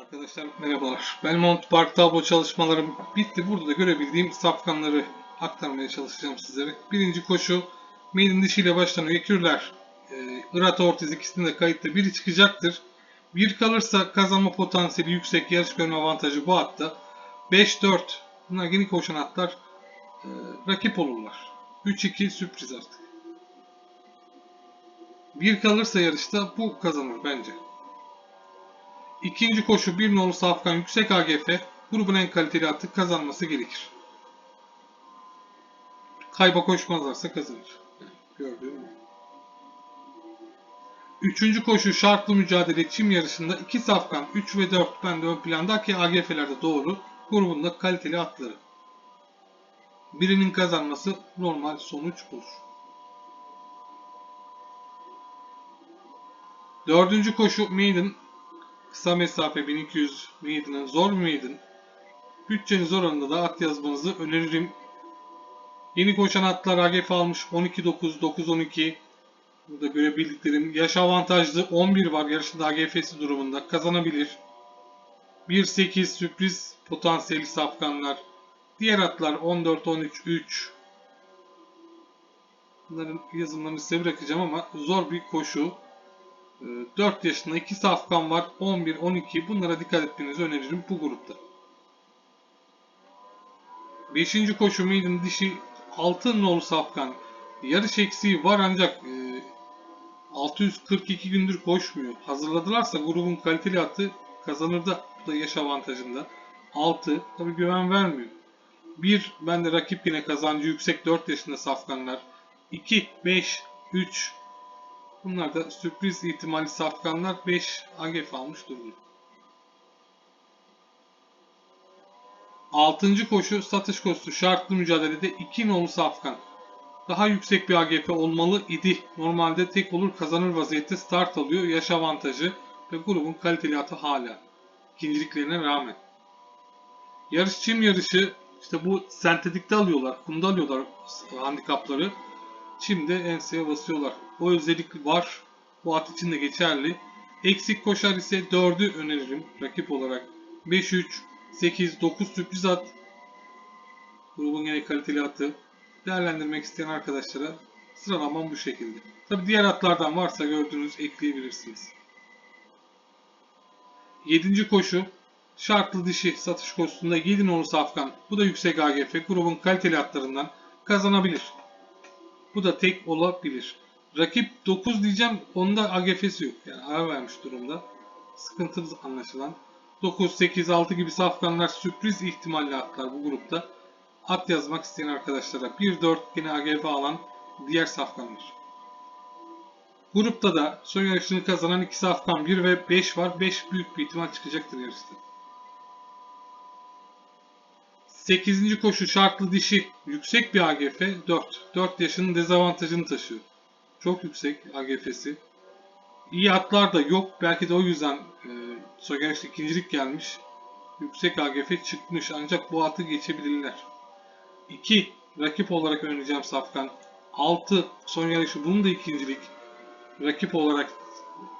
Arkadaşlar merhabalar. Belmont Park tablo çalışmalarım bitti. Burada da görebildiğim safkanları aktarmaya çalışacağım sizlere. Birinci koşu maiden dişiyle başlanıyor. Ekürler, e, Irat Ortiz ikisinin de kayıtta biri çıkacaktır. Bir kalırsa kazanma potansiyeli yüksek yarış görme avantajı bu hatta. 5-4 bunlar yeni koşan atlar e, rakip olurlar. 3-2 sürpriz artık. Bir kalırsa yarışta bu kazanır bence. İkinci koşu bir nolu Safkan yüksek AGF grubun en kaliteli atı kazanması gerekir. Kayba koşmazlarsa kazanır. Gördüğüm bu. Üçüncü koşu şartlı mücadele çim yarışında iki Safkan 3 ve 4 bende ön planda AGF'lerde doğru grubunda kaliteli atları. Birinin kazanması normal sonuç olur. Dördüncü koşu Maiden Kısa mesafe 1200 Maiden'ın zor Maiden. Bütçeniz oranında da at yazmanızı öneririm. Yeni koşan atlar AGF almış 12-9, 9-12. Burada görebildiklerim. Yaş avantajlı 11 var yarışında AGF'si durumunda. Kazanabilir. 1-8 sürpriz potansiyeli safkanlar. Diğer atlar 14-13-3. Bunların yazımlarını size bırakacağım ama zor bir koşu. 4 yaşında 2 safkan var. 11-12 bunlara dikkat etmenizi öneririm bu grupta. 5. koşu maiden dişi altın nolu safkan. Yarış eksiği var ancak e, 642 gündür koşmuyor. Hazırladılarsa grubun kaliteli atı kazanır da bu da yaş avantajında. 6 tabi güven vermiyor. 1 ben de rakip yine kazancı yüksek 4 yaşında safkanlar. 2, 5, 3 Bunlar da sürpriz ihtimali safkanlar 5 AGF almış durumda. 6. koşu satış koşusu şartlı mücadelede 2 nolu safkan. Daha yüksek bir AGF olmalı idi. Normalde tek olur kazanır vaziyette start alıyor. Yaş avantajı ve grubun kaliteli atı hala. İkinciliklerine rağmen. Yarış çim yarışı işte bu sentetikte alıyorlar. Kumda alıyorlar handikapları. Çimde enseye basıyorlar. O özellik var. Bu at için de geçerli. Eksik koşar ise 4'ü öneririm rakip olarak. 5-3, 8, 9 sürpriz at. Grubun yine kaliteli atı. Değerlendirmek isteyen arkadaşlara sıralamam bu şekilde. Tabi diğer atlardan varsa gördüğünüz ekleyebilirsiniz. 7. koşu şartlı dişi satış koşusunda 7 nolu safkan. Bu da yüksek AGF grubun kaliteli atlarından kazanabilir. Bu da tek olabilir. Rakip 9 diyeceğim. Onda AGF'si yok. Yani ara vermiş durumda. Sıkıntılı anlaşılan. 9, 8, 6 gibi safkanlar sürpriz ihtimalle atlar bu grupta. At yazmak isteyen arkadaşlara 1, 4 yine AGF alan diğer safkanlar. Grupta da son yarışını kazanan 2 safkan 1 ve 5 var. 5 büyük bir ihtimal çıkacaktır yarışta. 8. koşu şartlı dişi yüksek bir AGF 4. 4 yaşının dezavantajını taşıyor. Çok yüksek AGF'si. İyi atlar da yok. Belki de o yüzden e, Sogereş'te ikincilik gelmiş. Yüksek AGF çıkmış ancak bu atı geçebilirler. 2. Rakip olarak önereceğim Safkan. 6. Son yarışı bunun da ikincilik. Rakip olarak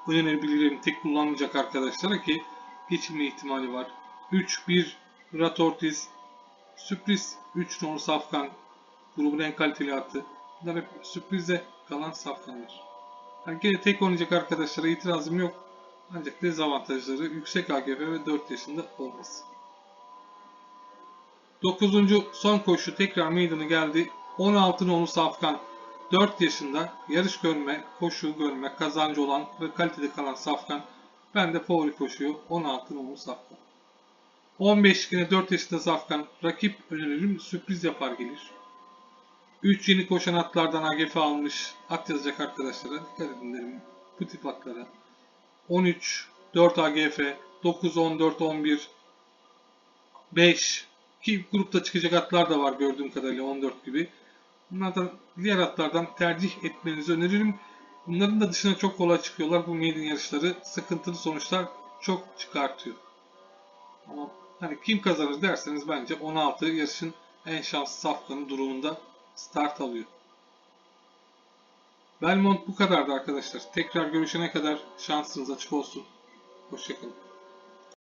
önerebilirim tek kullanmayacak arkadaşlara ki geçilme ihtimali var. 3. 1. Murat Ortiz. Sürpriz 3 numaralı Safkan. Grubun en kaliteli atı. Bunlar hep sürprize kalan safkanlar. Yani gene tek oynayacak arkadaşlara itirazım yok. Ancak dezavantajları yüksek AGF ve 4 yaşında olması. 9. son koşu tekrar meydana geldi. 16 nolu Safkan 4 yaşında yarış görme, koşu görme, kazancı olan ve kalitede kalan Safkan. Ben de favori koşuyor 16 nolu Safkan. 15 yine 4 yaşında Safkan rakip öneririm sürpriz yapar gelir. 3 yeni koşan atlardan AGF almış at yazacak arkadaşlara dikkat edin derim bu tip atlara. 13, 4 AGF, 9, 14, 11, 5 ki grupta çıkacak atlar da var gördüğüm kadarıyla 14 gibi. Bunlardan diğer atlardan tercih etmenizi öneririm. Bunların da dışına çok kolay çıkıyorlar. Bu maiden yarışları sıkıntılı sonuçlar çok çıkartıyor. Ama hani kim kazanır derseniz bence 16 yarışın en şanslı safkanı durumunda start alıyor. Belmont bu kadardı arkadaşlar. Tekrar görüşene kadar şansınız açık olsun. Hoşçakalın.